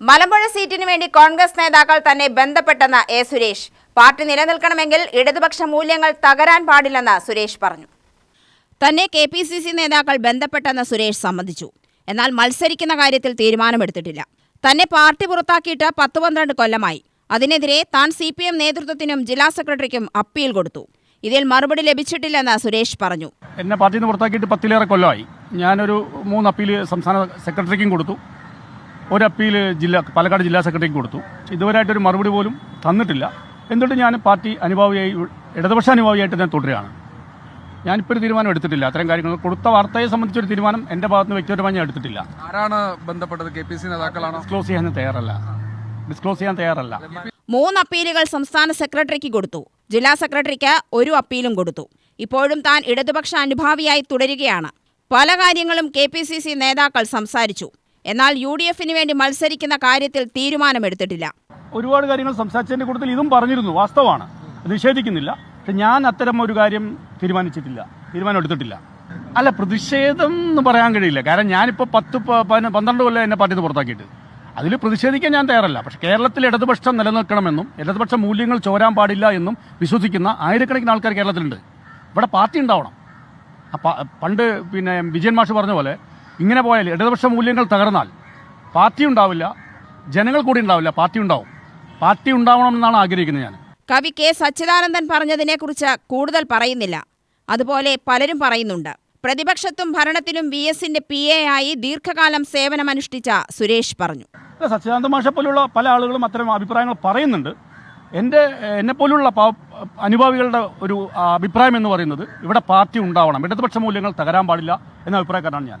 മലമ്പുഴ സീറ്റിനു വേണ്ടി കോൺഗ്രസ് നേതാക്കൾ തന്നെ ബന്ധപ്പെട്ടെന്ന് എ സുരേഷ്. പാർട്ടി നിലനിൽക്കണമെങ്കിൽ ഇടതുപക്ഷ മൂല്യങ്ങൾ തകരാൻ പാടില്ലെന്ന് സുരേഷ് പറഞ്ഞു. തന്നെ കെ പി സി സി നേതാക്കൾ ബന്ധപ്പെട്ടെന്ന് സുരേഷ് സമ്മതിച്ചു. എന്നാൽ മത്സരിക്കുന്ന കാര്യത്തിൽ തീരുമാനമെടുത്തിട്ടില്ല. തന്നെ പാർട്ടി പുറത്താക്കിയിട്ട് പത്ത് പന്ത്രണ്ട് കൊല്ലമായി. അതിനെതിരെ താൻ സി പി എം നേതൃത്വത്തിനും ജില്ലാ സെക്രട്ടറിക്കും അപ്പീൽ കൊടുത്തു. ഇതിൽ മറുപടി ലഭിച്ചിട്ടില്ലെന്ന് സുരേഷ് പറഞ്ഞു. എന്നെ പാർട്ടിയിൽ നിന്ന് പുറത്താക്കിയിട്ട് പത്തിലേറെ കൊല്ലമായി. ഞാനൊരു മൂന്ന് അപ്പീൽ സംസ്ഥാന സെക്രട്ടറിക്കും കൊടുത്തു. ഒരു അപ്പീൽ ജില്ലാ പാലക്കാട് ജില്ലാ സെക്രട്ടറിക്ക് കൊടുത്തു. ഇതുവരെയായിട്ടൊരു മറുപടി പോലും തന്നിട്ടില്ല. എന്നിട്ട് ഞാൻ പാർട്ടി അനുഭാവിയായി ഇടതുപക്ഷ അനുഭാവിയായിട്ട് ഞാൻ തുടരുകയാണ്? ഞാനിപ്പോൾ ഒരു തീരുമാനം എടുത്തിട്ടില്ല. അത്തരം കാര്യങ്ങൾ കൊടുത്ത വാർത്തയെ സംബന്ധിച്ചൊരു തീരുമാനം എന്റെ ഭാഗത്ത് നിന്ന് വ്യക്തിപരമായി ഞാൻ എടുത്തിട്ടില്ല. ആരാണ് ബന്ധപ്പെട്ടത്? കെ പി സി നേതാക്കളാണ്? ഡിസ്ക്ലോസ് ചെയ്യാൻ ഞാൻ തയ്യാറല്ല. ഡിസ്ക്ലോസ് ചെയ്യാൻ തയ്യാറല്ല. മൂന്ന് അപ്പീലുകൾ സംസ്ഥാന സെക്രട്ടറിക്ക് കൊടുത്തു. ജില്ലാ സെക്രട്ടറിക്ക് ഒരു അപ്പീലും കൊടുത്തു. ഇപ്പോഴും താൻ ഇടതുപക്ഷ അനുഭാവിയായി തുടരുകയാണ്. പല കാര്യങ്ങളും കെ പി സി സി നേതാക്കൾ സംസാരിച്ചു. എന്നാൽ യു ഡി എഫിന് വേണ്ടി മത്സരിക്കുന്ന കാര്യത്തിൽ തീരുമാനമെടുത്തിട്ടില്ല. ഒരുപാട് കാര്യങ്ങൾ സംസാരിച്ചതിന്റെ കൂട്ടത്തിൽ ഇതും പറഞ്ഞിരുന്നു വാസ്തവമാണ്. നിഷേധിക്കുന്നില്ല. പക്ഷെ ഞാൻ അത്തരം ഒരു കാര്യം തീരുമാനിച്ചിട്ടില്ല തീരുമാനം എടുത്തിട്ടില്ല. അല്ല പ്രതിഷേധം എന്ന് പറയാൻ കഴിയില്ല. കാരണം ഞാനിപ്പോൾ പത്ത് പന്ത്രണ്ട് കൊല്ലം എന്നെ പാർട്ടിയിൽ പുറത്താക്കിയിട്ട്. അതിൽ പ്രതിഷേധിക്കാൻ ഞാൻ തയ്യാറല്ല. പക്ഷേ കേരളത്തിൽ ഇടതുപക്ഷം നിലനിൽക്കണമെന്നും ഇടതുപക്ഷ മൂല്യങ്ങൾ ചോരാൻ പാടില്ല എന്നും വിശ്വസിക്കുന്ന ആയിരക്കണക്കിന് ആൾക്കാർ കേരളത്തിലുണ്ട്. ഇവിടെ പാർട്ടി ഉണ്ടാവണം. പണ്ട് പിന്നെ വിജയൻ മാഷ് പറഞ്ഞ പോലെ ഇങ്ങനെ പോയാൽ ഇടതുപക്ഷ മൂല്യങ്ങൾ തകർന്നാൽ പാർട്ടി ഉണ്ടാവില്ല ജനങ്ങൾ കൂടി ഉണ്ടാവില്ല പാർട്ടി ഉണ്ടാവും. പാർട്ടി ഉണ്ടാവണമെന്നാണ് ആഗ്രഹിക്കുന്നത് ഞാൻ. കവി കെ സച്ചിദാനന്ദൻ പറഞ്ഞതിനെക്കുറിച്ച് കൂടുതൽ പറയുന്നില്ല. അതുപോലെ പലരും പറയുന്നുണ്ട്. പ്രതിപക്ഷത്തും ഭരണത്തിലും വി എസിന്റെ പി എ ആയി ദീർഘകാലം സേവനമനുഷ്ഠിച്ച സുരേഷ് പറഞ്ഞു. സച്ചിദാനന്ദ മാഷെ പോലുള്ള പല ആളുകളും അത്തരം അഭിപ്രായങ്ങൾ പറയുന്നുണ്ട്. എന്റെ എന്നെ പോലുള്ള പാവ- അനുഭാവികളുടെ ഒരു അഭിപ്രായം എന്ന് പറയുന്നത് ഇവിടെ പാർട്ടി ഉണ്ടാവണം ഇടതുപക്ഷ മൂല്യങ്ങൾ തകരാൻ പാടില്ല എന്ന അഭിപ്രായക്കാരനാണ് ഞാൻ.